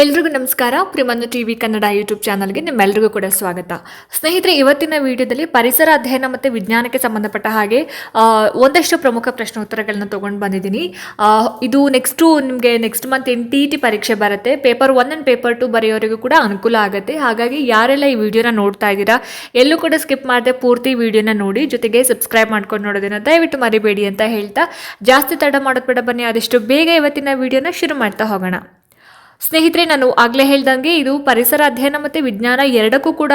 ಎಲ್ರಿಗೂ ನಮಸ್ಕಾರ. ಪ್ರಿಮನ್ನು ಟಿ ವಿ ಕನ್ನಡ ಯೂಟ್ಯೂಬ್ ಚಾನಲ್ಗೆ ನಿಮ್ಮೆಲ್ಲರಿಗೂ ಕೂಡ ಸ್ವಾಗತ. ಸ್ನೇಹಿತರೆ, ಇವತ್ತಿನ ವಿಡಿಯೋದಲ್ಲಿ ಪರಿಸರ ಅಧ್ಯಯನ ಮತ್ತು ವಿಜ್ಞಾನಕ್ಕೆ ಸಂಬಂಧಪಟ್ಟ ಹಾಗೆ ಒಂದಷ್ಟು ಪ್ರಮುಖ ಪ್ರಶ್ನೋತ್ತರಗಳನ್ನ ತೊಗೊಂಡು ಬಂದಿದ್ದೀನಿ. ಇದು ನೆಕ್ಸ್ಟು ನಿಮಗೆ next month N T T ಪರೀಕ್ಷೆ ಬರುತ್ತೆ. Paper one and paper two ಬರೆಯೋರಿಗೂ ಕೂಡ ಅನುಕೂಲ ಆಗುತ್ತೆ. ಹಾಗಾಗಿ ಯಾರೆಲ್ಲ ಈ ವಿಡಿಯೋನ ನೋಡ್ತಾ ಇದ್ದೀರಾ, ಎಲ್ಲೂ ಕೂಡ ಸ್ಕಿಪ್ ಮಾಡದೆ ಪೂರ್ತಿ ವಿಡಿಯೋನ ನೋಡಿ, ಜೊತೆಗೆ ಸಬ್ಸ್ಕ್ರೈಬ್ ಮಾಡ್ಕೊಂಡು ನೋಡೋದನ್ನು ದಯವಿಟ್ಟು ಮರಿಬೇಡಿ ಅಂತ ಹೇಳ್ತಾ, ಜಾಸ್ತಿ ತಡ ಮಾಡೋದು ಬೇಡ ಬನ್ನಿ, ಆದಷ್ಟು ಬೇಗ ಇವತ್ತಿನ ವಿಡಿಯೋನ ಶುರು ಮಾಡ್ತಾ ಹೋಗೋಣ. ಸ್ನೇಹಿತರೆ, ನಾನು ಆಗಲೇ ಹೇಳ್ದಂಗೆ ಇದು ಪರಿಸರ ಅಧ್ಯಯನ ಮತ್ತು ವಿಜ್ಞಾನ ಎರಡಕ್ಕೂ ಕೂಡ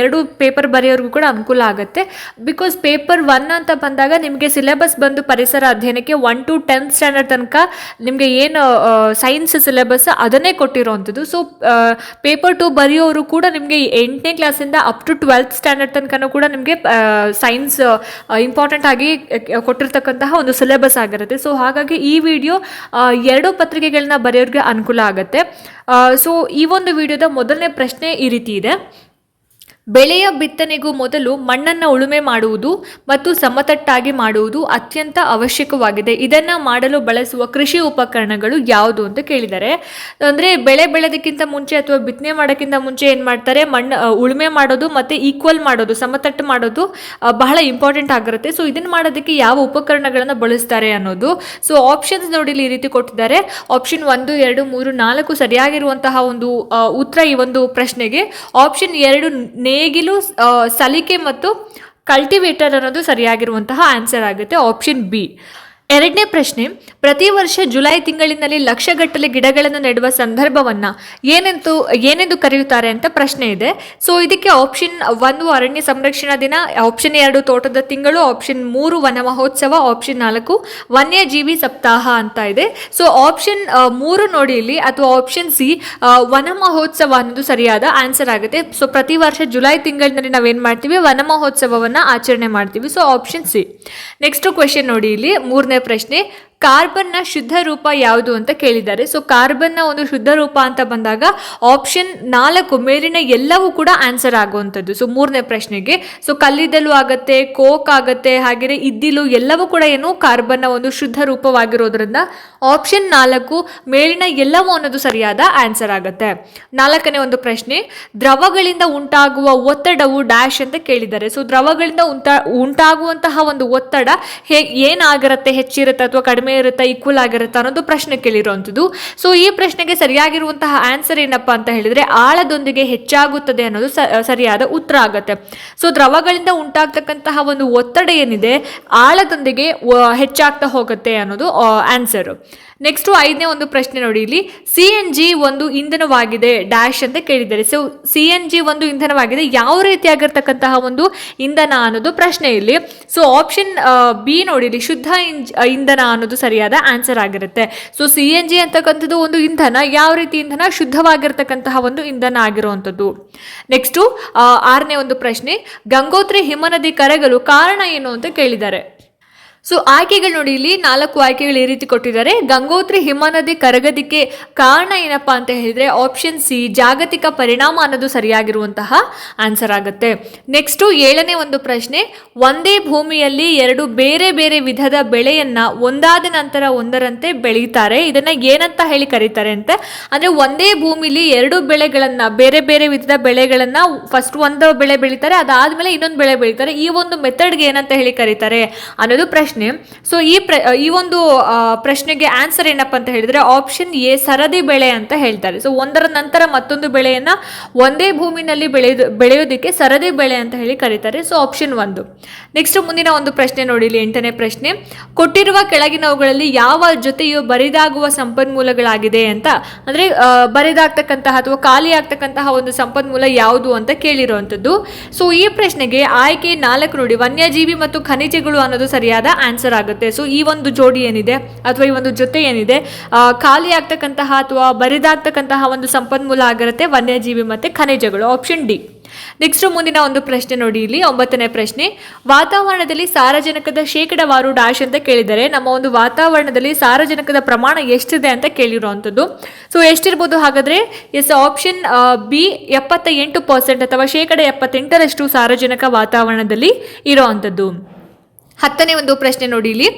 ಎರಡು ಪೇಪರ್ ಬರೆಯೋರಿಗೂ ಕೂಡ ಅನುಕೂಲ ಆಗುತ್ತೆ. ಬಿಕಾಸ್ ಪೇಪರ್ ಒನ್ ಅಂತ ಬಂದಾಗ ನಿಮಗೆ ಸಿಲೆಬಸ್ ಬಂದು ಪರಿಸರ ಅಧ್ಯಯನಕ್ಕೆ ಒನ್ ಟು ಟೆಂತ್ ಸ್ಟ್ಯಾಂಡರ್ಡ್ ತನಕ ನಿಮಗೆ ಏನು ಸೈನ್ಸ್ ಸಿಲೆಬಸ್ ಅದನ್ನೇ ಕೊಟ್ಟಿರೋವಂಥದ್ದು ಸೊ ಪೇಪರ್ ಟು ಬರೆಯೋರು ಕೂಡ ನಿಮಗೆ ಎಂಟನೇ ಕ್ಲಾಸಿಂದ ಅಪ್ ಟು ಟ್ವೆಲ್ತ್ ಸ್ಟ್ಯಾಂಡರ್ಡ್ ತನಕನೂ ಕೂಡ ನಿಮಗೆ ಸೈನ್ಸ್ ಇಂಪಾರ್ಟೆಂಟ್ ಆಗಿ ಕೊಟ್ಟಿರ್ತಕ್ಕಂತಹ ಒಂದು ಸಿಲೆಬಸ್ ಆಗಿರುತ್ತೆ. ಸೊ ಹಾಗಾಗಿ ಈ ವಿಡಿಯೋ ಎರಡು ಪತ್ರಿಕೆಗಳನ್ನ ಬರೆಯೋರಿಗೆ ಅನುಕೂಲ ಆಗುತ್ತೆ. ಸೊ ಈ ಒಂದು ವಿಡಿಯೋದ ಮೊದಲನೇ ಪ್ರಶ್ನೆ ಈ ರೀತಿ ಇದೆ. ಬೆಳೆಯ ಬಿತ್ತನೆಗೂ ಮೊದಲು ಮಣ್ಣನ್ನು ಉಳುಮೆ ಮಾಡುವುದು ಮತ್ತು ಸಮತಟ್ಟಾಗಿ ಮಾಡುವುದು ಅತ್ಯಂತ ಅವಶ್ಯಕವಾಗಿದೆ. ಇದನ್ನ ಮಾಡಲು ಬಳಸುವ ಕೃಷಿ ಉಪಕರಣಗಳು ಯಾವುದು ಅಂತ ಕೇಳಿದ್ದಾರೆ ಅಂದರೆ ಬೆಳೆ ಬೆಳೆದಕ್ಕಿಂತ ಮುಂಚೆ ಅಥವಾ ಬಿತ್ತನೆ ಮಾಡೋಕ್ಕಿಂತ ಮುಂಚೆ ಏನು ಮಾಡ್ತಾರೆ, ಮಣ್ಣು ಉಳುಮೆ ಮಾಡೋದು ಮತ್ತು ಈಕ್ವಲ್ ಮಾಡೋದು, ಸಮತಟ್ಟು ಮಾಡೋದು ಬಹಳ ಇಂಪಾರ್ಟೆಂಟ್ ಆಗಿರುತ್ತೆ. ಸೊ ಇದನ್ನು ಮಾಡೋದಕ್ಕೆ ಯಾವ ಉಪಕರಣಗಳನ್ನು ಬಳಸ್ತಾರೆ ಅನ್ನೋದು. ಸೊ ಆಪ್ಷನ್ಸ್ ನೋಡಿ ಇಲ್ಲಿ ಈ ರೀತಿ ಕೊಟ್ಟಿದ್ದಾರೆ. ಆಪ್ಷನ್ ಒಂದು, ಎರಡು, ಮೂರು, ನಾಲ್ಕು ಸರಿಯಾಗಿರುವಂತಹ ಒಂದು ಉತ್ತರ ಈ ಒಂದು ಪ್ರಶ್ನೆಗೆ. ಆಪ್ಷನ್ ಎರಡು ನೇಗಿಲು ಸಲಿಕೆ ಮತ್ತು ಕಲ್ಟಿವೇಟರ್ ಅನ್ನೋದು ಸರಿಯಾಗಿರುವಂತಹ ಆನ್ಸರ್ ಆಗುತ್ತೆ ಆಪ್ಷನ್ ಬಿ ಎರಡನೇ ಪ್ರಶ್ನೆ, ಪ್ರತಿ ವರ್ಷ ಜುಲೈ ತಿಂಗಳಿನಲ್ಲಿ ಲಕ್ಷಗಟ್ಟಲೆ ಗಿಡಗಳನ್ನು ನೆಡುವ ಸಂದರ್ಭವನ್ನ ಏನೆಂದು ಏನೆಂದು ಕರೆಯುತ್ತಾರೆ ಅಂತ ಪ್ರಶ್ನೆ ಇದೆ. ಸೊ ಇದಕ್ಕೆ ಆಪ್ಷನ್ ಒಂದು ಅರಣ್ಯ ಸಂರಕ್ಷಣಾ ದಿನ ಆಪ್ಷನ್ ಎರಡು ತೋಟದ ತಿಂಗಳು ಆಪ್ಷನ್ ಮೂರು ವನ ಮಹೋತ್ಸವ ಆಪ್ಷನ್ ನಾಲ್ಕು ವನ್ಯಜೀವಿ ಸಪ್ತಾಹ ಅಂತ ಇದೆ. ಸೊ ಆಪ್ಷನ್ ಮೂರು ನೋಡಿ ಇಲ್ಲಿ, ಅಥವಾ ಆಪ್ಷನ್ ಸಿ ವನ ಮಹೋತ್ಸವ ಅನ್ನೋದು ಸರಿಯಾದ ಆನ್ಸರ್ ಆಗುತ್ತೆ. ಸೊ ಪ್ರತಿ ವರ್ಷ ಜುಲೈ ತಿಂಗಳಿನಲ್ಲಿ ನಾವೇನು ಮಾಡ್ತೀವಿ? ವನ ಮಹೋತ್ಸವವನ್ನು ಆಚರಣೆ ಮಾಡ್ತೀವಿ. So option C. Next question ನೋಡಿ ಇಲ್ಲಿ, ಮೂರನೇ ಪ್ರಶ್ನೆ ಕಾರ್ಬನ್ನ ಶುದ್ಧ ರೂಪ ಯಾವುದು ಅಂತ ಕೇಳಿದ್ದಾರೆ. ಸೊ ಕಾರ್ಬನ್ನ ಒಂದು ಶುದ್ಧ ರೂಪ ಅಂತ ಬಂದಾಗ ಆಪ್ಷನ್ ನಾಲ್ಕು ಮೇಲಿನ ಎಲ್ಲವೂ ಕೂಡ ಆನ್ಸರ್ ಆಗುವಂಥದ್ದು. ಸೊ ಮೂರನೇ ಪ್ರಶ್ನೆಗೆ ಸೊ ಕಲ್ಲಿದ್ದಲು ಆಗತ್ತೆ ಕೋಕ್ ಆಗತ್ತೆ, ಹಾಗೆಯೇ ಇದ್ದಿಲು ಎಲ್ಲವೂ ಕೂಡ ಏನು ಕಾರ್ಬನ್ನ ಒಂದು ಶುದ್ಧ ರೂಪವಾಗಿರೋದ್ರಿಂದ ಆಪ್ಷನ್ ನಾಲ್ಕು ಮೇಲಿನ ಎಲ್ಲವೂ ಅನ್ನೋದು ಸರಿಯಾದ ಆನ್ಸರ್ ಆಗುತ್ತೆ. ನಾಲ್ಕನೇ ಒಂದು ಪ್ರಶ್ನೆ, ದ್ರವಗಳಿಂದ ಉಂಟಾಗುವ ಒತ್ತಡವು ಡ್ಯಾಶ್ ಅಂತ ಕೇಳಿದ್ದಾರೆ. ಸೊ ದ್ರವಗಳಿಂದ ಉಂಟಾ, ಉಂಟಾಗುವಂತಹ ಒಂದು ಒತ್ತಡ ಹೇ, ಏನಾಗಿರುತ್ತೆ, ಹೆಚ್ಚಿರುತ್ತೆ ಅಥವಾ ಕಡಿಮೆ ಇರುತ್ತೆ ಈಕ್ವಲ್ ಆಗಿರುತ್ತಾ ಅನ್ನೋದು ಪ್ರಶ್ನೆ ಕೇಳಿರುವಂಥದ್ದು. ಸೊ ಈ ಪ್ರಶ್ನೆಗೆ ಸರಿಯಾಗಿರುವಂತಹ ಆನ್ಸರ್ ಏನಪ್ಪ ಅಂತ ಹೇಳಿದ್ರೆ, ಆಳದೊಂದಿಗೆ ಹೆಚ್ಚಾಗುತ್ತದೆ ಅನ್ನೋದು ಸರಿಯಾದ ಉತ್ತರ ಆಗುತ್ತೆ. ಸೊ ದ್ರವಗಳಿಂದ ಉಂಟಾಗ್ತಕ್ಕಂತಹ ಒಂದು ಒತ್ತಡ ಏನಿದೆ, ಆಳದೊಂದಿಗೆ ಹೆಚ್ಚಾಗ್ತಾ ಹೋಗುತ್ತೆ ಅನ್ನೋದು ಆನ್ಸರ್ ನೆಕ್ಸ್ಟ್ ಐದನೇ ಒಂದು ಪ್ರಶ್ನೆ ನೋಡಿ ಇಲ್ಲಿ. ಸಿ ಎನ್ ಜಿ ಒಂದು ಇಂಧನವಾಗಿದೆ ಡ್ಯಾಶ್ ಅಂತ ಕೇಳಿದ್ದಾರೆ. ಸೊ ಸಿ ಎನ್ ಜಿ ಒಂದು ಇಂಧನವಾಗಿದೆ, ಯಾವ ರೀತಿಯಾಗಿರ್ತಕ್ಕಂತಹ ಒಂದು ಇಂಧನ ಅನ್ನೋದು ಪ್ರಶ್ನೆ ಇಲ್ಲಿ. ಸೊ ಆಪ್ಷನ್ ಬಿ ನೋಡಿ ಇಲ್ಲಿ, ಶುದ್ಧ ಇಂಧನ ಅನ್ನೋದು ಸರಿಯಾದ ಆನ್ಸರ್ ಆಗಿರುತ್ತೆ. ಸೊ ಸಿ ಎನ್ ಜಿ ಅಂತಕ್ಕಂಥದ್ದು ಒಂದು ಇಂಧನ, ಯಾವ ರೀತಿ ಇಂಧನ? ಶುದ್ಧವಾಗಿರ್ತಕ್ಕಂತಹ ಒಂದು ಇಂಧನ ಆಗಿರುವಂಥದ್ದು. ನೆಕ್ಸ್ಟು ಆರನೇ ಒಂದು ಪ್ರಶ್ನೆ, ಗಂಗೋತ್ರಿ ಹಿಮನದಿ ಕರಗಲು ಕಾರಣ ಏನು ಅಂತ ಕೇಳಿದ್ದಾರೆ. ಸೊ ಆಯ್ಕೆಗಳು ನೋಡಿ, ಇಲ್ಲಿ ನಾಲ್ಕು ಆಯ್ಕೆಗಳು ಈ ರೀತಿ ಕೊಟ್ಟಿದ್ದಾರೆ. ಗಂಗೋತ್ರಿ ಹಿಮನದಿ ಕರಗದಿಕ್ಕೆ ಕಾರಣ ಏನಪ್ಪಾ ಅಂತ ಹೇಳಿದ್ರೆ ಆಪ್ಷನ್ ಸಿ ಜಾಗತಿಕ ಪರಿಣಾಮ ಅನ್ನೋದು ಸರಿಯಾಗಿರುವಂತಹ ಆನ್ಸರ್ ಆಗುತ್ತೆ. ನೆಕ್ಸ್ಟು ಏಳನೇ ಒಂದು ಪ್ರಶ್ನೆ, ಒಂದೇ ಭೂಮಿಯಲ್ಲಿ ಎರಡು ಬೇರೆ ಬೇರೆ ವಿಧದ ಬೆಳೆಯನ್ನ ಒಂದಾದ ನಂತರ ಒಂದರಂತೆ ಬೆಳೀತಾರೆ. ಇದನ್ನ ಏನಂತ ಹೇಳಿ ಕರೀತಾರೆ ಅಂತ. ಅಂದ್ರೆ ಒಂದೇ ಭೂಮಿಲಿ ಎರಡು ಬೆಳೆಗಳನ್ನ, ಬೇರೆ ಬೇರೆ ವಿಧದ ಬೆಳೆಗಳನ್ನ ಫಸ್ಟ್ ಒಂದು ಬೆಳೆ ಬೆಳೀತಾರೆ, ಅದಾದ್ಮೇಲೆ ಇನ್ನೊಂದು ಬೆಳೆ ಬೆಳೀತಾರೆ. ಈ ಒಂದು ಮೆಥಡ್ಗೆ ಏನಂತ ಹೇಳಿ ಕರೀತಾರೆ ಅನ್ನೋದು ಪ್ರಶ್ನೆ. ಸೊ ಈ ಪ್ರ, ಈ ಒಂದು ಪ್ರಶ್ನೆಗೆ ಆನ್ಸರ್ ಏನಪ್ಪ ಅಂತ ಹೇಳಿದ್ರೆ ಆಪ್ಷನ್ ಎ ಸರದಿ ಬೆಳೆ ಅಂತ ಹೇಳ್ತಾರೆ. ಸೊ ಒಂದರ ನಂತರ ಮತ್ತೊಂದು ಬೆಳೆಯನ್ನು ಒಂದೇ ಭೂಮಿನಲ್ಲಿ ಬೆಳೆಯೋದು ಬೆಳೆಯೋದಕ್ಕೆ ಸರದಿ ಬೆಳೆ ಅಂತ ಹೇಳಿ ಕರೀತಾರೆ. ಸೊ ಆಪ್ಷನ್ ಒಂದು. ನೆಕ್ಸ್ಟ್ ಮುಂದಿನ ಒಂದು ಪ್ರಶ್ನೆ ನೋಡಿ, ಇಲ್ಲಿ ಎಂಟನೇ ಪ್ರಶ್ನೆ. ಕೊಟ್ಟಿರುವ ಕೆಳಗಿನವುಗಳಲ್ಲಿ ಯಾವ ಜೊತೆಯು ಬರಿದಾಗುವ ಸಂಪನ್ಮೂಲಗಳಾಗಿದೆ ಅಂತ. ಅಂದ್ರೆ ಬರಿದಾಗ್ತಕ್ಕಂತಹ ಅಥವಾ ಖಾಲಿ ಆಗ್ತಕ್ಕಂತಹ ಒಂದು ಸಂಪನ್ಮೂಲ ಯಾವುದು ಅಂತ ಕೇಳಿರುವಂಥದ್ದು. ಸೊ ಈ ಪ್ರಶ್ನೆಗೆ ಆಯ್ಕೆ ನಾಲ್ಕು ನೋಡಿ, ವನ್ಯಜೀವಿ ಮತ್ತು ಖನಿಜಗಳು ಅನ್ನೋದು ಸರಿಯಾದ ಆನ್ಸರ್ ಆಗುತ್ತೆ. ಸೊ ಈ ಒಂದು ಜೋಡಿ ಏನಿದೆ? ಅಥವಾ ಈ ಒಂದು ಜೊತೆ ಏನಿದೆ? ಖಾಲಿ ಆಗ್ತಕ್ಕಂತಹ ಅಥವಾ ಬರಿದಾಗ್ತಕ್ಕಂತಹ ಒಂದು ಸಂಪನ್ಮೂಲ ಆಗಿರುತ್ತೆ ವನ್ಯಜೀವಿ ಮತ್ತು ಖನಿಜಗಳು ಆಪ್ಷನ್ ಡಿ ನೆಕ್ಸ್ಟ್ ಮುಂದಿನ ಒಂದು ಪ್ರಶ್ನೆ ನೋಡಿ ಇಲ್ಲಿ, ಒಂಬತ್ತನೇ ಪ್ರಶ್ನೆ. ವಾತಾವರಣದಲ್ಲಿ ಸಾರಜನಕದ ಶೇಕಡವಾರು ಡ್ಯಾಶ್ ಅಂತ ಕೇಳಿದರೆ, ನಮ್ಮ ಒಂದು ವಾತಾವರಣದಲ್ಲಿ ಸಾರಜನಕದ ಪ್ರಮಾಣ ಎಷ್ಟಿದೆ ಅಂತ ಕೇಳಿರುವಂಥದ್ದು. ಸೊ ಎಷ್ಟಿರ್ಬೋದು ಹಾಗಾದ್ರೆ? ಎಸ್ ಆಪ್ಷನ್ ಬಿ ಎಪ್ಪತ್ತ ಎಂಟು ಪರ್ಸೆಂಟ್ ಅಥವಾ ಶೇಕಡ ಎಪ್ಪತ್ತೆಂಟರಷ್ಟು ಸಾರಜನಕ ವಾತಾವರಣದಲ್ಲಿ ಇರೋವಂಥದ್ದು. ಹತ್ತನೇ ಒಂದು ಪ್ರಶ್ನೆ ನೋಡಿ ಇಲ್ಲಿ.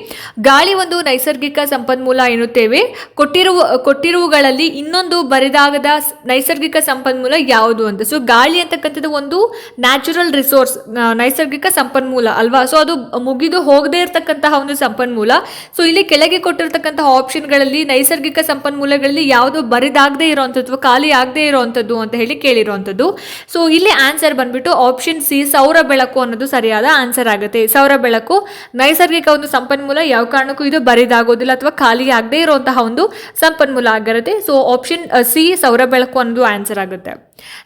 ಗಾಳಿ ಒಂದು ನೈಸರ್ಗಿಕ ಸಂಪನ್ಮೂಲ ಎನ್ನುತ್ತೇವೆ. ಕೊಟ್ಟಿರುವ, ಕೊಟ್ಟಿರುವುಗಳಲ್ಲಿ ಇನ್ನೊಂದು ಬರಿದಾಗದ ನೈಸರ್ಗಿಕ ಸಂಪನ್ಮೂಲ ಯಾವುದು ಅಂತ. ಸೊ ಗಾಳಿ ಅಂತಕ್ಕಂಥದ್ದು ಒಂದು ನ್ಯಾಚುರಲ್ ರಿಸೋರ್ಸ್ ನೈಸರ್ಗಿಕ ಸಂಪನ್ಮೂಲ ಅಲ್ವಾ? ಸೊ ಅದು ಮುಗಿದು ಹೋಗದೇ ಇರತಕ್ಕಂತಹ ಒಂದು ಸಂಪನ್ಮೂಲ. ಸೊ ಇಲ್ಲಿ ಕೆಳಗೆ ಕೊಟ್ಟಿರ್ತಕ್ಕಂತಹ ಆಪ್ಷನ್ಗಳಲ್ಲಿ ನೈಸರ್ಗಿಕ ಸಂಪನ್ಮೂಲಗಳಲ್ಲಿ ಯಾವುದು ಬರಿದಾಗದೇ ಇರುವಂಥದ್ದು ಅಥವಾ ಖಾಲಿ ಆಗದೇ ಇರುವಂಥದ್ದು ಅಂತ ಹೇಳಿ ಕೇಳಿರುವಂಥದ್ದು. ಸೊ ಇಲ್ಲಿ ಆನ್ಸರ್ ಬಂದ್ಬಿಟ್ಟು ಆಪ್ಷನ್ ಸಿ ಸೌರ ಬೆಳಕು ಅನ್ನೋದು ಸರಿಯಾದ ಆನ್ಸರ್ ಆಗುತ್ತೆ. ಸೌರ ಬೆಳಕು ನೈಸರ್ಗಿಕ ಒಂದು ಸಂಪನ್ಮೂಲ ಯಾವ ಕಾರಣಕ್ಕೂ ಇದು ಬರಿದಾಗೋದಿಲ್ಲ ಅಥವಾ ಖಾಲಿ ಆಗದೇ ಇರುವಂತಹ ಒಂದು ಸಂಪನ್ಮೂಲ ಆಗಿರುತ್ತೆ. ಸೊ ಆಪ್ಷನ್ ಸಿ ಸೌರ ಬೆಳಕು ಅನ್ನೋದು ಆನ್ಸರ್ ಆಗುತ್ತೆ.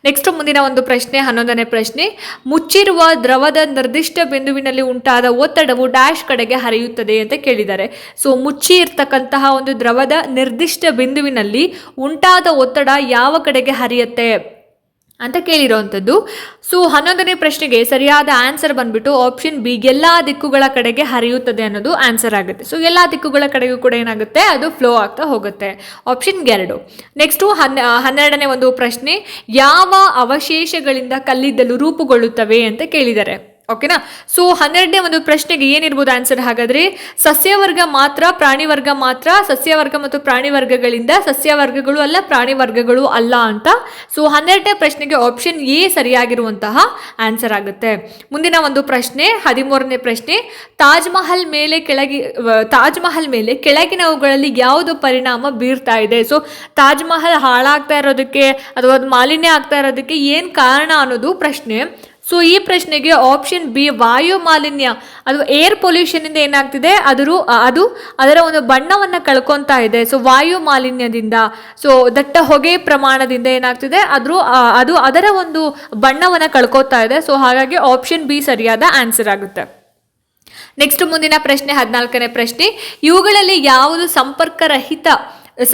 ನೆಕ್ಸ್ಟ್ ಮುಂದಿನ ಒಂದು ಪ್ರಶ್ನೆ, ಹನ್ನೊಂದನೇ ಪ್ರಶ್ನೆ. ಮುಚ್ಚಿರುವ ದ್ರವದ ನಿರ್ದಿಷ್ಟ ಬಿಂದುವಿನಲ್ಲಿ ಉಂಟಾದ ಒತ್ತಡವು ಡ್ಯಾಶ್ ಕಡೆಗೆ ಹರಿಯುತ್ತದೆ ಅಂತ ಕೇಳಿದ್ದಾರೆ. ಸೊ ಮುಚ್ಚಿ ಇರ್ತಕ್ಕಂತಹ ಒಂದು ದ್ರವದ ನಿರ್ದಿಷ್ಟ ಬಿಂದುವಿನಲ್ಲಿ ಉಂಟಾದ ಒತ್ತಡ ಯಾವ ಕಡೆಗೆ ಹರಿಯುತ್ತೆ? ಅಂತ ಕೇಳಿರುವಂಥದ್ದು ಸೊ ಹನ್ನೊಂದನೇ ಪ್ರಶ್ನೆಗೆ ಸರಿಯಾದ ಆನ್ಸರ್ ಬಂದ್ಬಿಟ್ಟು ಆಪ್ಷನ್ ಬಿ ಎಲ್ಲ ದಿಕ್ಕುಗಳ ಕಡೆಗೆ ಹರಿಯುತ್ತದೆ ಅನ್ನೋದು ಆನ್ಸರ್ ಆಗುತ್ತೆ. ಸೊ ಎಲ್ಲ ದಿಕ್ಕುಗಳ ಕಡೆಗೂ ಕೂಡ ಏನಾಗುತ್ತೆ? ಅದು ಫ್ಲೋ ಆಗ್ತಾ ಹೋಗುತ್ತೆ. ಆಪ್ಷನ್ ಎರಡು. ನೆಕ್ಸ್ಟು ಹನ್ನ ಹನ್ನೆರಡನೇ ಒಂದು ಪ್ರಶ್ನೆ, ಯಾವ ಅವಶೇಷಗಳಿಂದ ಕಲ್ಲಿದ್ದಲು ರೂಪುಗೊಳ್ಳುತ್ತವೆ ಅಂತ ಕೇಳಿದ್ದಾರೆ. ಓಕೆನಾ ಸೊ ಹನ್ನೆರಡನೇ ಒಂದು ಪ್ರಶ್ನೆಗೆ ಏನಿರ್ಬೋದು ಆನ್ಸರ್ ಹಾಗಾದ್ರೆ? ಸಸ್ಯವರ್ಗ ಮಾತ್ರ ಪ್ರಾಣಿ ವರ್ಗ ಮಾತ್ರ, ಸಸ್ಯವರ್ಗ ಮತ್ತು ಪ್ರಾಣಿ ವರ್ಗಗಳಿಂದ ಸಸ್ಯವರ್ಗಗಳು ಅಲ್ಲ ಪ್ರಾಣಿ ವರ್ಗಗಳು ಅಲ್ಲ ಅಂತ. ಸೊ ಹನ್ನೆರಡನೇ ಪ್ರಶ್ನೆಗೆ ಆಪ್ಷನ್ ಎ ಸರಿಯಾಗಿರುವಂತಹ ಆನ್ಸರ್ ಆಗುತ್ತೆ. ಮುಂದಿನ ಒಂದು ಪ್ರಶ್ನೆ, ಹದಿಮೂರನೇ ಪ್ರಶ್ನೆ. ತಾಜ್ ಮಹಲ್ ಮೇಲೆ ಕೆಳಗಿ ತಾಜ್ಮಹಲ್ ತಾಜ್ ಮಹಲ್ ಮೇಲೆ ಕೆಳಗಿನವುಗಳಲ್ಲಿ ಯಾವುದು ಪರಿಣಾಮ ಬೀರ್ತಾ ಇದೆ? ಸೊ ತಾಜ್ ಮಹಲ್ ಹಾಳಾಗ್ತಾ ಇರೋದಕ್ಕೆ ಅಥವಾ ಅದು ಮಾಲಿನ್ಯ ಆಗ್ತಾ ಇರೋದಕ್ಕೆ ಏನು ಕಾರಣ ಅನ್ನೋದು ಪ್ರಶ್ನೆ. ಸೊ ಈ ಪ್ರಶ್ನೆಗೆ ಆಪ್ಷನ್ ಬಿ ವಾಯು ಮಾಲಿನ್ಯ ಅದು ಏರ್ ಪೊಲ್ಯೂಷನಿಂದ ಏನಾಗ್ತಿದೆ? ಅದರ ಅದು ಅದರ ಒಂದು ಬಣ್ಣವನ್ನು ಕಳ್ಕೊತಾ ಇದೆ. ಸೊ ವಾಯು ಮಾಲಿನ್ಯದಿಂದ ಸೊ ದಟ್ಟ ಹೊಗೆ ಪ್ರಮಾಣದಿಂದ ಏನಾಗ್ತಿದೆ? ಅದ್ರ ಅದು ಅದರ ಒಂದು ಬಣ್ಣವನ್ನು ಕಳ್ಕೊತಾ ಇದೆ. ಸೊ ಹಾಗಾಗಿ ಆಪ್ಷನ್ ಬಿ ಸರಿಯಾದ ಆನ್ಸರ್ ಆಗುತ್ತೆ. ನೆಕ್ಸ್ಟ್ ಮುಂದಿನ ಪ್ರಶ್ನೆ, ಹದಿನಾಲ್ಕನೇ ಪ್ರಶ್ನೆ. ಇವುಗಳಲ್ಲಿ ಯಾವುದು ಸಂಪರ್ಕರಹಿತ?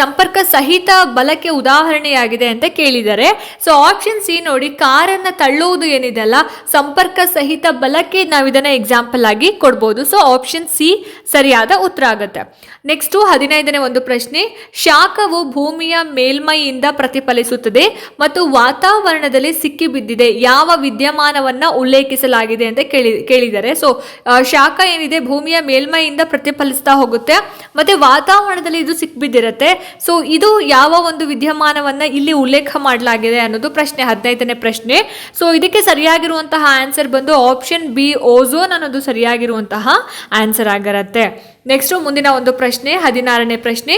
ಸಂಪರ್ಕ ಸಹಿತ ಬಲಕ್ಕೆ ಉದಾಹರಣೆಯಾಗಿದೆ ಅಂತ ಕೇಳಿದ್ದಾರೆ. ಸೊ ಆಪ್ಷನ್ ಸಿ ನೋಡಿ, ಕಾರನ್ನು ತಳ್ಳುವುದು ಏನಿದೆ ಅಲ್ಲ, ಸಂಪರ್ಕ ಸಹಿತ ಬಲಕ್ಕೆ ನಾವು ಇದನ್ನು ಎಕ್ಸಾಂಪಲ್ ಆಗಿ ಕೊಡ್ಬೋದು. ಸೊ ಆಪ್ಷನ್ ಸಿ ಸರಿಯಾದ ಉತ್ತರ ಆಗುತ್ತೆ. ನೆಕ್ಸ್ಟು ಹದಿನೈದನೇ ಒಂದು ಪ್ರಶ್ನೆ, ಶಾಖವು ಭೂಮಿಯ ಮೇಲ್ಮೈಯಿಂದ ಪ್ರತಿಫಲಿಸುತ್ತದೆ ಮತ್ತು ವಾತಾವರಣದಲ್ಲಿ ಸಿಕ್ಕಿಬಿದ್ದಿದೆ, ಯಾವ ವಿದ್ಯಮಾನವನ್ನು ಉಲ್ಲೇಖಿಸಲಾಗಿದೆ ಅಂತ ಕೇಳಿ, ಕೇಳಿದ್ದಾರೆ. ಸೊ ಶಾಖ ಏನಿದೆ, ಭೂಮಿಯ ಮೇಲ್ಮೈಯಿಂದ ಪ್ರತಿಫಲಿಸ್ತಾ ಹೋಗುತ್ತೆ, ಮತ್ತೆ ವಾತಾವರಣದಲ್ಲಿ ಇದು ಸಿಕ್ಬಿದ್ದಿರುತ್ತೆ. ಸೊ ಇದು ಯಾವ ಒಂದು ವಿದ್ಯಮಾನವನ್ನ ಇಲ್ಲಿ ಉಲ್ಲೇಖ ಮಾಡಲಾಗಿದೆ ಅನ್ನೋದು ಪ್ರಶ್ನೆ, ಹದಿನೈದನೇ ಪ್ರಶ್ನೆ. ಸೊ ಇದಕ್ಕೆ ಸರಿಯಾಗಿರುವಂತಹ ಆನ್ಸರ್ ಬಂದು ಆಪ್ಷನ್ ಬಿ ಓಝೋನ್ ಅನ್ನೋದು ಸರಿಯಾಗಿರುವಂತಹ ಆನ್ಸರ್ ಆಗಿರುತ್ತೆ. ನೆಕ್ಸ್ಟ್ ಮುಂದಿನ ಒಂದು ಪ್ರಶ್ನೆ, ಹದಿನಾರನೇ ಪ್ರಶ್ನೆ.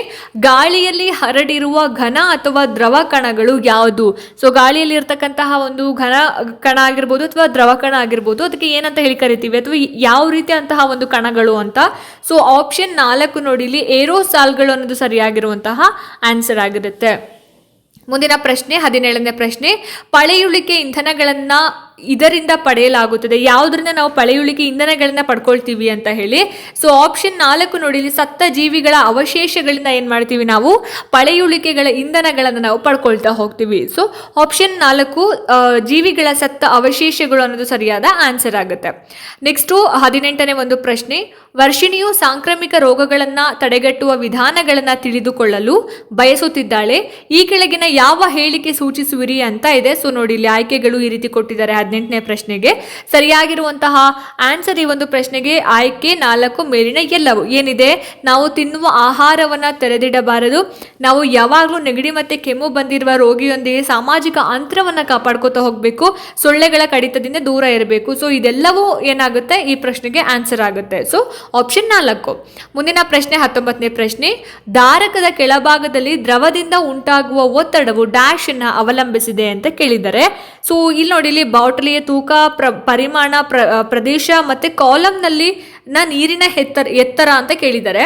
ಗಾಳಿಯಲ್ಲಿ ಹರಡಿರುವ ಘನ ಅಥವಾ ದ್ರವ ಕಣಗಳು ಯಾವುದು? ಸೊ ಗಾಳಿಯಲ್ಲಿ ಇರ್ತಕ್ಕಂತಹ ಒಂದು ಘನ ಕಣ ಆಗಿರ್ಬೋದು ಅಥವಾ ದ್ರವ ಕಣ ಆಗಿರ್ಬೋದು, ಅದಕ್ಕೆ ಏನಂತ ಹೇಳಿ ಕರಿತೀವಿ? ಅಥವಾ ಯಾವ ರೀತಿ ಅಂತಹ ಒಂದು ಕಣಗಳು ಅಂತ? ಸೊ ಆಪ್ಷನ್ ನಾಲ್ಕು ನೋಡಿ ಇಲ್ಲಿ ಏರೋಸಾಲ್ಗಳು ಅನ್ನೋದು ಸರಿಯಾಗಿರುವಂತಹ ಆನ್ಸರ್ ಆಗಿರುತ್ತೆ. ಮುಂದಿನ ಪ್ರಶ್ನೆ, ಹದಿನೇಳನೇ ಪ್ರಶ್ನೆ. ಪಳೆಯುಳಿಕೆ ಇಂಧನಗಳನ್ನ ಇದರಿಂದ ಪಡೆಯಲಾಗುತ್ತದೆ. ಯಾವುದರಿಂದ ನಾವು ಪಳೆಯುಳಿಕೆ ಇಂಧನಗಳನ್ನ ಪಡ್ಕೊಳ್ತೀವಿ ಅಂತ ಹೇಳಿ ಸೊ ಆಪ್ಷನ್ ನಾಲ್ಕು ನೋಡಿ ಸತ್ತ ಜೀವಿಗಳ ಅವಶೇಷಗಳಿಂದ ಏನು ಮಾಡ್ತೀವಿ ನಾವು? ಪಳೆಯುಳಿಕೆಗಳ ಇಂಧನಗಳನ್ನು ನಾವು ಪಡ್ಕೊಳ್ತಾ ಹೋಗ್ತೀವಿ. ಸೊ ಆಪ್ಷನ್ ನಾಲ್ಕು ಜೀವಿಗಳ ಸತ್ತ ಅವಶೇಷಗಳು ಅನ್ನೋದು ಸರಿಯಾದ ಆನ್ಸರ್ ಆಗುತ್ತೆ. ನೆಕ್ಸ್ಟು ಹದಿನೆಂಟನೇ ಒಂದು ಪ್ರಶ್ನೆ, ವರ್ಷಿಣಿಯು ಸಾಂಕ್ರಾಮಿಕ ರೋಗಗಳನ್ನು ತಡೆಗಟ್ಟುವ ವಿಧಾನಗಳನ್ನು ತಿಳಿದುಕೊಳ್ಳಲು ಬಯಸುತ್ತಿದ್ದಾಳೆ. ಈ ಕೆಳಗಿನ ಯಾವ ಹೇಳಿಕೆ ಸೂಚಿಸುವಿರಿ ಅಂತ ಇದೆ. ಸೊ ನೋಡಿ ಇಲ್ಲಿ ಆಯ್ಕೆಗಳು ಈ ರೀತಿ ಕೊಟ್ಟಿದ್ದಾರೆ. ಹದಿನೆಂಟನೇ ಪ್ರಶ್ನೆಗೆ ಸರಿಯಾಗಿರುವಂತಹ ಆನ್ಸರ್ ಈ ಒಂದು ಪ್ರಶ್ನೆಗೆ ಆಯ್ಕೆ ನಾಲ್ಕು, ಮೇಲಿನ ಎಲ್ಲವು. ಏನಿದೆ? ನಾವು ತಿನ್ನುವ ಆಹಾರವನ್ನ ತೆರೆದಿಡಬಾರದು. ನಾವು ಯಾವಾಗಲೂ ನೆಗಡಿ ಮತ್ತೆ ಕೆಮ್ಮು ಬಂದಿರುವ ರೋಗಿಯೊಂದಿಗೆ ಸಾಮಾಜಿಕ ಅಂತರವನ್ನ ಕಾಪಾಡ್ಕೋತಾ ಹೋಗಬೇಕು. ಸೊಳ್ಳೆಗಳ ಕಡಿತದಿಂದ ದೂರ ಇರಬೇಕು. ಸೊ ಇದೆಲ್ಲವೂ ಏನಾಗುತ್ತೆ? ಈ ಪ್ರಶ್ನೆಗೆ ಆನ್ಸರ್ ಆಗುತ್ತೆ. ಸೊ ಆಪ್ಷನ್ ನಾಲ್ಕು. ಮುಂದಿನ ಪ್ರಶ್ನೆ, ಹತ್ತೊಂಬತ್ತನೇ ಪ್ರಶ್ನೆ. ಧಾರಕದ ಕೆಳಭಾಗದಲ್ಲಿ ದ್ರವದಿಂದ ಉಂಟಾಗುವ ಒತ್ತಡವು ಡ್ಯಾಶ್ ಅನ್ನ ಅವಲಂಬಿಸಿದೆ ಅಂತ ಕೇಳಿದ್ದಾರೆ. ಸೊ ಇಲ್ಲಿ ನೋಡಿ, ಇಲ್ಲಿ ಬಾಟಲಿಯ ತೂಕ ಪ್ರ ಪರಿಮಾಣ ಪ್ರ ಪ್ರದೇಶ ಮತ್ತು ಕಾಲಮ್ನಲ್ಲಿ ನ ನೀರಿನ ಎತ್ತರ ಎತ್ತರ ಅಂತ ಕೇಳಿದ್ದಾರೆ.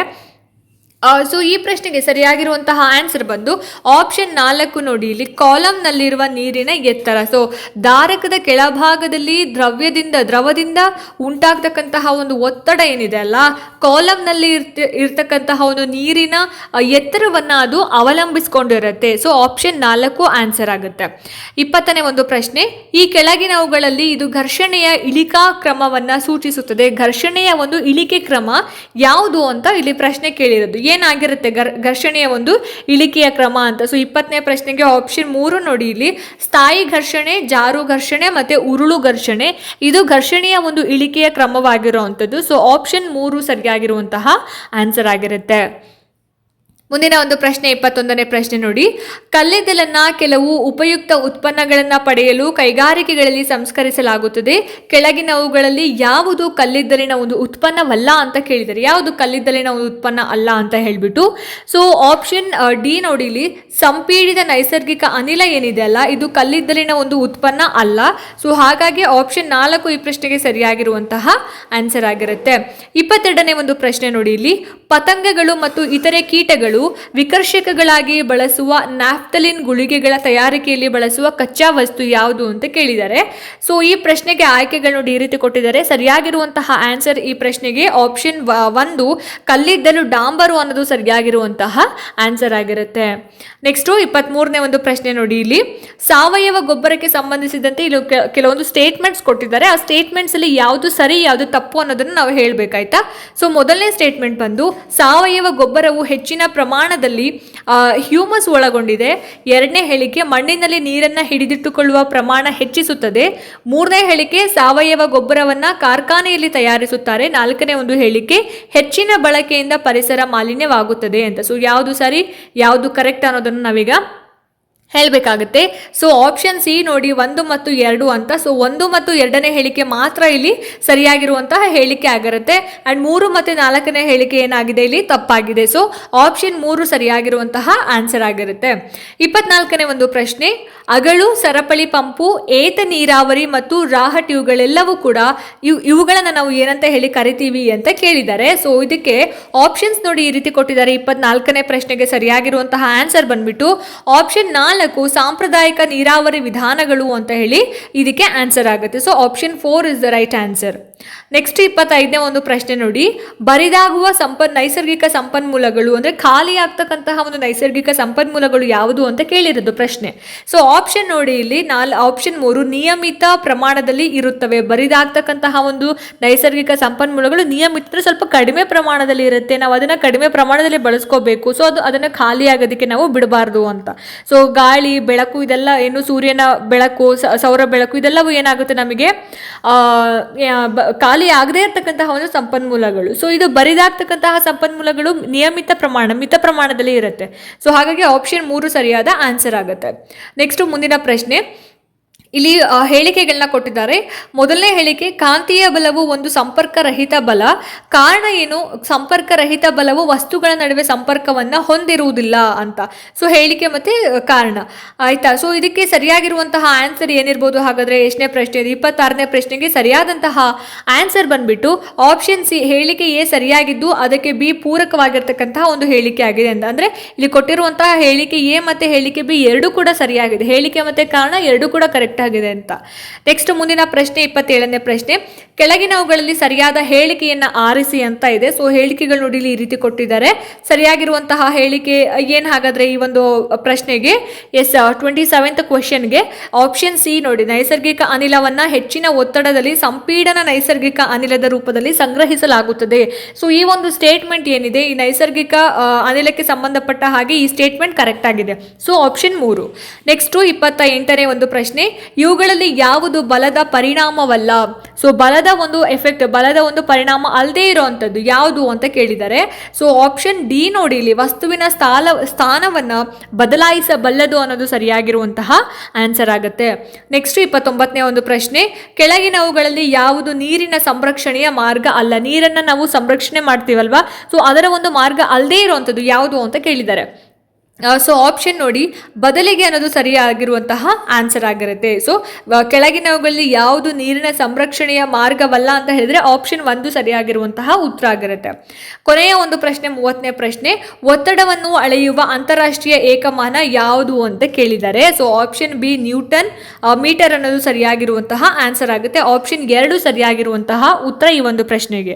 ಸೊ ಈ ಪ್ರಶ್ನೆಗೆ ಸರಿಯಾಗಿರುವಂತಹ ಆನ್ಸರ್ ಬಂದು ಆಪ್ಷನ್ ನಾಲ್ಕು ನೋಡಿ. ಇಲ್ಲಿ ಕಾಲಂನಲ್ಲಿರುವ ನೀರಿನ ಎತ್ತರ. ಸೊ ಧಾರಕದ ಕೆಳಭಾಗದಲ್ಲಿ ದ್ರವ್ಯದಿಂದ, ದ್ರವದಿಂದ ಉಂಟಾಗ್ತಕ್ಕಂತಹ ಒಂದು ಒತ್ತಡ ಏನಿದೆ ಅಲ್ಲ ಕಾಲಂನಲ್ಲಿ ಇರ್ತ, ಇರ್ತಕ್ಕಂತಹ ಒಂದು ನೀರಿನ ಎತ್ತರವನ್ನು ಅದು ಅವಲಂಬಿಸಿಕೊಂಡಿರುತ್ತೆ. ಸೊ ಆಪ್ಷನ್ ನಾಲ್ಕು ಆನ್ಸರ್ ಆಗುತ್ತೆ. ಇಪ್ಪತ್ತನೇ ಒಂದು ಪ್ರಶ್ನೆ. ಈ ಕೆಳಗಿನವುಗಳಲ್ಲಿ ಇದು ಘರ್ಷಣೆಯ ಇಳಿಕಾ ಕ್ರಮವನ್ನ ಸೂಚಿಸುತ್ತದೆ. ಘರ್ಷಣೆಯ ಒಂದು ಇಳಿಕೆ ಕ್ರಮ ಯಾವುದು ಅಂತ ಇಲ್ಲಿ ಪ್ರಶ್ನೆ ಕೇಳಿರೋದು. ಏನಾಗಿರುತ್ತೆ? ಗರ್, ಘರ್ಷಣೆಯ ಒಂದು ಇಳಿಕೆಯ ಕ್ರಮ ಅಂತ. ಸೊ ಇಪ್ಪತ್ತನೇ ಪ್ರಶ್ನೆಗೆ ಆಪ್ಷನ್ ಮೂರು ನೋಡಿ ಇಲ್ಲಿ. ಸ್ಥಾಯಿ ಘರ್ಷಣೆ, ಜಾರು ಘರ್ಷಣೆ ಮತ್ತೆ ಉರುಳು ಘರ್ಷಣೆ. ಇದು ಘರ್ಷಣೆಯ ಒಂದು ಇಳಿಕೆಯ ಕ್ರಮವಾಗಿರುವಂಥದ್ದು. ಸೊ ಆಪ್ಷನ್ ಮೂರು ಸರಿಯಾಗಿರುವಂತಹ ಆನ್ಸರ್ ಆಗಿರುತ್ತೆ. ಮುಂದಿನ ಒಂದು ಪ್ರಶ್ನೆ, ಇಪ್ಪತ್ತೊಂದನೇ ಪ್ರಶ್ನೆ ನೋಡಿ. ಕಲ್ಲಿದ್ದಲನ್ನ ಕೆಲವು ಉಪಯುಕ್ತ ಉತ್ಪನ್ನಗಳನ್ನು ಪಡೆಯಲು ಕೈಗಾರಿಕೆಗಳಲ್ಲಿ ಸಂಸ್ಕರಿಸಲಾಗುತ್ತದೆ. ಕೆಳಗಿನವುಗಳಲ್ಲಿ ಯಾವುದು ಕಲ್ಲಿದ್ದಲಿನ ಒಂದು ಉತ್ಪನ್ನವಲ್ಲ ಅಂತ ಕೇಳಿದರೆ, ಯಾವುದು ಕಲ್ಲಿದ್ದಲಿನ ಒಂದು ಉತ್ಪನ್ನ ಅಲ್ಲ ಅಂತ ಹೇಳಿಬಿಟ್ಟು. ಸೊ ಆಪ್ಷನ್ ಡಿ ನೋಡಿ ಇಲ್ಲಿ. ಸಂಪೀಡಿತ ನೈಸರ್ಗಿಕ ಅನಿಲ ಏನಿದೆ ಅಲ್ಲ, ಇದು ಕಲ್ಲಿದ್ದಲಿನ ಒಂದು ಉತ್ಪನ್ನ ಅಲ್ಲ. ಸೊ ಹಾಗಾಗಿ ಆಪ್ಷನ್ ನಾಲ್ಕು ಈ ಪ್ರಶ್ನೆಗೆ ಸರಿಯಾಗಿರುವಂತಹ ಆನ್ಸರ್ ಆಗಿರುತ್ತೆ. ಇಪ್ಪತ್ತೆರಡನೇ ಒಂದು ಪ್ರಶ್ನೆ ನೋಡಿ ಇಲ್ಲಿ. ಪತಂಗಗಳು ಮತ್ತು ಇತರೆ ಕೀಟಗಳು ವಿಕರ್ಷಕಗಳಾಗಿ ಬಳಸುವ ನ್ಯಾಫ್ತಲಿನ್ ಗುಳಿಗೆಗಳ ತಯಾರಿಕೆಯಲ್ಲಿ ಬಳಸುವ ಕಚ್ಚಾ ವಸ್ತು ಯಾವುದು ಅಂತ ಕೇಳಿದ್ದಾರೆ. ಸೊ ಈ ಪ್ರಶ್ನೆಗೆ ಆಯ್ಕೆಗಳನ್ನು ಈ ರೀತಿ ಕೊಟ್ಟಿದ್ದಾರೆ ಸರಿಯಾಗಿರುವಂತಹ ಆನ್ಸರ್ ಈ ಪ್ರಶ್ನೆಗೆ ಆಪ್ಷನ್ ಒಂದು, ಕಲ್ಲಿದ್ದಲು ಡಾಂಬರು ಅನ್ನೋದು ಸರಿಯಾಗಿರುವಂತಹ ಆನ್ಸರ್ ಆಗಿರುತ್ತೆ. ನೆಕ್ಸ್ಟು ಇಪ್ಪತ್ತ್ಮೂರನೇ ಒಂದು ಪ್ರಶ್ನೆ ನೋಡಿ ಇಲ್ಲಿ. ಸಾವಯವ ಗೊಬ್ಬರಕ್ಕೆ ಸಂಬಂಧಿಸಿದಂತೆ ಇಲ್ಲಿ ಕೆಲವೊಂದು ಸ್ಟೇಟ್ಮೆಂಟ್ಸ್ ಕೊಟ್ಟಿದ್ದಾರೆ. ಆ ಸ್ಟೇಟ್ಮೆಂಟ್ಸ್ ಅಲ್ಲಿ ಯಾವುದು ಸರಿ, ಯಾವುದು ತಪ್ಪು ಅನ್ನೋದನ್ನು ನಾವು ಹೇಳಬೇಕಾಯ್ತಾ? ಸೊ ಮೊದಲನೇ ಸ್ಟೇಟ್ಮೆಂಟ್ ಬಂದು, ಸಾವಯವ ಗೊಬ್ಬರವು ಹೆಚ್ಚಿನ ಪ್ರಮಾಣದಲ್ಲಿ ಹ್ಯೂಮಸ್ ಒಳಗೊಂಡಿದೆ. ಎರಡನೇ ಹೇಳಿಕೆ, ಮಣ್ಣಿನಲ್ಲಿ ನೀರನ್ನು ಹಿಡಿದಿಟ್ಟುಕೊಳ್ಳುವ ಪ್ರಮಾಣ ಹೆಚ್ಚಿಸುತ್ತದೆ. ಮೂರನೇ ಹೇಳಿಕೆ, ಸಾವಯವ ಗೊಬ್ಬರವನ್ನ ಕಾರ್ಖಾನೆಯಲ್ಲಿ ತಯಾರಿಸುತ್ತಾರೆ. ನಾಲ್ಕನೇ ಒಂದು ಹೇಳಿಕೆ, ಹೆಚ್ಚಿನ ಬಳಕೆಯಿಂದ ಪರಿಸರ ಮಾಲಿನ್ಯವಾಗುತ್ತದೆ ಅಂತ. ಸೊ ಯಾವುದು ಸರಿ, ಯಾವುದು ಕರೆಕ್ಟ್ ಅನ್ನೋದನ್ನು ನಾವೀಗ ಹೇಳಬೇಕಾಗುತ್ತೆ. ಸೊ ಆಪ್ಷನ್ ಸಿ ನೋಡಿ ಒಂದು ಮತ್ತು ಎರಡು ಅಂತ. ಸೊ ಒಂದು ಮತ್ತು ಎರಡನೇ ಹೇಳಿಕೆ ಮಾತ್ರ ಇಲ್ಲಿ ಸರಿಯಾಗಿರುವಂತಹ ಹೇಳಿಕೆ ಆಗಿರುತ್ತೆ. ಆ್ಯಂಡ್ ಮೂರು ಮತ್ತು ನಾಲ್ಕನೇ ಹೇಳಿಕೆ ಏನಾಗಿದೆ ಇಲ್ಲಿ? ತಪ್ಪಾಗಿದೆ. ಸೊ ಆಪ್ಷನ್ ಮೂರು ಸರಿಯಾಗಿರುವಂತಹ ಆನ್ಸರ್ ಆಗಿರುತ್ತೆ. ಇಪ್ಪತ್ನಾಲ್ಕನೇ ಒಂದು ಪ್ರಶ್ನೆ. ಅಗಳು ಸರಪಳಿ, ಪಂಪು, ಏತ, ನೀರಾವರಿ ಮತ್ತು ರಾಹಟ್ ಇವುಗಳೆಲ್ಲವೂ ಕೂಡ ಇವು, ಇವುಗಳನ್ನು ನಾವು ಏನಂತ ಹೇಳಿ ಕರಿತೀವಿ ಅಂತ ಕೇಳಿದ್ದಾರೆ. ಸೊ ಇದಕ್ಕೆ ಆಪ್ಷನ್ಸ್ ನೋಡಿ ಈ ರೀತಿ ಕೊಟ್ಟಿದ್ದಾರೆ. ಇಪ್ಪತ್ನಾಲ್ಕನೇ ಪ್ರಶ್ನೆಗೆ ಸರಿಯಾಗಿರುವಂತಹ ಆನ್ಸರ್ ಬಂದ್ಬಿಟ್ಟು ಆಪ್ಷನ್ ನಾಲ್ಕು ಸಾಂಪ್ರದಾಯಿಕ ನೀರಾವರಿ ವಿಧಾನಗಳು ಅಂತ ಹೇಳಿ ಇದಕ್ಕೆ ಆನ್ಸರ್ ಆಗುತ್ತೆ. So option four is the right answer next ಇಪ್ಪತ್ತೈದನೇ ಒಂದು ಪ್ರಶ್ನೆ ನೋಡಿ. ಬರಿದಾಗುವ ಸಂಪನ್, ನೈಸರ್ಗಿಕ ಸಂಪನ್ಮೂಲಗಳು ಅಂದರೆ ಖಾಲಿ ಆಗ್ತಕ್ಕಂತಹ ಒಂದು ನೈಸರ್ಗಿಕ ಸಂಪನ್ಮೂಲಗಳು ಯಾವುದು ಅಂತ ಕೇಳಿರೋದು ಪ್ರಶ್ನೆ. ಸೊ ಆಪ್ಷನ್ ನೋಡಿ ಇಲ್ಲಿ ನಾಲ್ ಆಪ್ಷನ್ ಮೂರು ನಿಯಮಿತ ಪ್ರಮಾಣದಲ್ಲಿ ಇರುತ್ತವೆ. ಬರಿದಾಗ್ತಕ್ಕಂತಹ ಒಂದು ನೈಸರ್ಗಿಕ ಸಂಪನ್ಮೂಲಗಳು ನಿಯಮಿತ ಸ್ವಲ್ಪ ಕಡಿಮೆ ಪ್ರಮಾಣದಲ್ಲಿ ಇರುತ್ತೆ. ನಾವು ಅದನ್ನ ಕಡಿಮೆ ಪ್ರಮಾಣದಲ್ಲಿ ಬಳಸ್ಕೋಬೇಕು. ಸೊ ಅದು ಅದನ್ನ ಖಾಲಿ ಆಗೋದಕ್ಕೆ ನಾವು ಬಿಡಬಾರ್ದು ಅಂತ. ಸೊ ಗಾಳಿ, ಬೆಳಕು ಇದೆಲ್ಲ ಏನು ಸೂರ್ಯನ ಬೆಳಕು ಸೌರ ಬೆಳಕು ಇದೆಲ್ಲವೂ ಏನಾಗುತ್ತೆ ನಮಗೆ ಖಾಲಿ ಆಗದೇ ಇರತಕ್ಕಂತಹ ಒಂದು ಸಂಪನ್ಮೂಲಗಳು. ಸೊ ಇದು ಬರಿದಾಗ್ತಕ್ಕಂತಹ ಸಂಪನ್ಮೂಲಗಳು ನಿಯಮಿತ ಪ್ರಮಾಣ, ಮಿತ ಪ್ರಮಾಣದಲ್ಲಿ ಇರುತ್ತೆ. ಸೊ ಹಾಗಾಗಿ ಆಪ್ಷನ್ ಮೂರು ಸರಿಯಾದ ಆನ್ಸರ್ ಆಗುತ್ತೆ. ನೆಕ್ಸ್ಟ್ ಮುಂದಿನ ಪ್ರಶ್ನೆ. ಇಲ್ಲಿ ಹೇಳಿಕೆಗಳನ್ನ ಕೊಟ್ಟಿದ್ದಾರೆ. ಮೊದಲನೇ ಹೇಳಿಕೆ, ಕಾಂತೀಯ ಬಲವು ಒಂದು ಸಂಪರ್ಕರಹಿತ ಬಲ. ಕಾರಣ ಏನು? ಸಂಪರ್ಕರಹಿತ ಬಲವು ವಸ್ತುಗಳ ನಡುವೆ ಸಂಪರ್ಕವನ್ನ ಹೊಂದಿರುವುದಿಲ್ಲ ಅಂತ. ಸೊ ಹೇಳಿಕೆ ಮತ್ತೆ ಕಾರಣ. ಆಯ್ತಾ? ಸೊ ಇದಕ್ಕೆ ಸರಿಯಾಗಿರುವಂತಹ ಆನ್ಸರ್ ಏನಿರ್ಬೋದು? ಹಾಗಾದ್ರೆ ಎಷ್ಟನೇ ಪ್ರಶ್ನೆ ಇದೆ ಇಪ್ಪತ್ತಾರನೇ ಪ್ರಶ್ನೆಗೆ ಸರಿಯಾದಂತಹ ಆನ್ಸರ್ ಬಂದ್ಬಿಟ್ಟು ಆಪ್ಷನ್ ಸಿ, ಹೇಳಿಕೆ ಎ ಸರಿಯಾಗಿದ್ದು, ಅದಕ್ಕೆ ಬಿ ಪೂರಕವಾಗಿರ್ತಕ್ಕಂತಹ ಒಂದು ಹೇಳಿಕೆ ಆಗಿದೆ ಅಂತ. ಅಂದ್ರೆ, ಇಲ್ಲಿ ಕೊಟ್ಟಿರುವಂತಹ ಹೇಳಿಕೆ ಎ ಮತ್ತೆ ಹೇಳಿಕೆ ಬಿ ಎರಡು ಕೂಡ ಸರಿಯಾಗಿದೆ. ಹೇಳಿಕೆ ಮತ್ತೆ ಕಾರಣ ಎರಡು ಕೂಡ ಕರೆಕ್ಟ್ ಆಗಿದೆ ಅಂತ. ನೆಕ್ಸ್ಟ್ ಮುಂದಿನ ಪ್ರಶ್ನೆ, ಇಪ್ಪತ್ತೇಳನೇ ಪ್ರಶ್ನೆ. ಕೆಳಗಿನವುಗಳಲ್ಲಿ ಸರಿಯಾದ ಹೇಳಿಕೆಯನ್ನ ಆರಿಸಿ ಅಂತ ಇದೆ. ಸೊ ಹೇಳಿಕೆಗಳು ನೋಡಿ ಈ ರೀತಿ ಕೊಟ್ಟಿದ್ದಾರೆ. ಸರಿಯಾಗಿರುವಂತಹ ಹೇಳಿಕೆ, ಏನ್ ಹಾಗಾದ್ರೆ ಈ ಒಂದು ಪ್ರಶ್ನೆಗೆ? ಎಸ್ ಟ್ವೆಂಟಿ ಸೆವೆಂತ್ ಕ್ವಶನ್ಗೆ ಆಪ್ಷನ್ ಸಿ ನೋಡಿ. ನೈಸರ್ಗಿಕ ಅನಿಲವನ್ನ ಹೆಚ್ಚಿನ ಒತ್ತಡದಲ್ಲಿ ಸಂಪೀಡನ ನೈಸರ್ಗಿಕ ಅನಿಲದ ರೂಪದಲ್ಲಿ ಸಂಗ್ರಹಿಸಲಾಗುತ್ತದೆ. ಸೊ ಈ ಒಂದು ಸ್ಟೇಟ್ಮೆಂಟ್ ಏನಿದೆ? ಈ ನೈಸರ್ಗಿಕ ಅನಿಲಕ್ಕೆ ಸಂಬಂಧಪಟ್ಟ ಹಾಗೆ ಈ ಸ್ಟೇಟ್ಮೆಂಟ್ ಕರೆಕ್ಟ್ ಆಗಿದೆ. ಸೊ ಆಪ್ಷನ್ ಮೂರು. ನೆಕ್ಸ್ಟು ಇಪ್ಪತ್ತ ಎಂಟನೇ ಒಂದು ಪ್ರಶ್ನೆ. ಇವುಗಳಲ್ಲಿ ಯಾವುದು ಬಲದ ಪರಿಣಾಮವಲ್ಲ. ಸೊ ಬಲದ ಒಂದು ಎಫೆಕ್ಟ್ ಬಲದ ಒಂದು ಪರಿಣಾಮ ಅಲ್ಲದೆ ಇರುವಂಥದ್ದು ಯಾವುದು ಅಂತ ಕೇಳಿದ್ದಾರೆ ಸೊ ಆಪ್ಷನ್ ಡಿ ನೋಡಿ ಇಲ್ಲಿ ವಸ್ತುವಿನ ಸ್ಥಾನ ಸ್ಥಾನವನ್ನು ಬದಲಾಯಿಸಬಲ್ಲದು ಅನ್ನೋದು ಸರಿಯಾಗಿರುವಂತಹ ಆನ್ಸರ್ ಆಗುತ್ತೆ. ನೆಕ್ಸ್ಟ್ ಇಪ್ಪತ್ತೊಂಬತ್ತನೇ ಒಂದು ಪ್ರಶ್ನೆ, ಕೆಳಗಿನವುಗಳಲ್ಲಿ ಯಾವುದು ನೀರಿನ ಸಂರಕ್ಷಣೆಯ ಮಾರ್ಗ ಅಲ್ಲ? ನೀರನ್ನು ನಾವು ಸಂರಕ್ಷಣೆ ಮಾಡ್ತೀವಲ್ವಾ? ಸೊ ಅದರ ಒಂದು ಮಾರ್ಗ ಅಲ್ಲದೆ ಇರುವಂಥದ್ದು ಯಾವುದು ಅಂತ ಕೇಳಿದ್ದಾರೆ ಸೊ ಆಪ್ಷನ್ ನೋಡಿ, ಬದಲಿಗೆ ಅನ್ನೋದು ಸರಿಯಾಗಿರುವಂತಹ ಆನ್ಸರ್ ಆಗಿರುತ್ತೆ. ಸೊ ಕೆಳಗಿನವುಗಳಲ್ಲಿ ಯಾವುದು ನೀರಿನ ಸಂರಕ್ಷಣೆಯ ಮಾರ್ಗವಲ್ಲ ಅಂತ ಹೇಳಿದ್ರೆ ಆಪ್ಷನ್ ಒಂದು ಸರಿಯಾಗಿರುವಂತಹ ಉತ್ತರ ಆಗಿರುತ್ತೆ. ಕೊನೆಯ ಒಂದು ಪ್ರಶ್ನೆ, ಮೂವತ್ತನೇ ಪ್ರಶ್ನೆ, ಒತ್ತಡವನ್ನು ಅಳೆಯುವ ಅಂತಾರಾಷ್ಟ್ರೀಯ ಏಕಮಾನ ಯಾವುದು ಅಂತ ಕೇಳಿದ್ದಾರೆ so option B newton metre ಅನ್ನೋದು ಸರಿಯಾಗಿರುವಂತಹ ಆನ್ಸರ್ ಆಗುತ್ತೆ. ಆಪ್ಷನ್ ಎರಡು ಸರಿಯಾಗಿರುವಂತಹ ಉತ್ತರ ಈ ಒಂದು ಪ್ರಶ್ನೆಗೆ.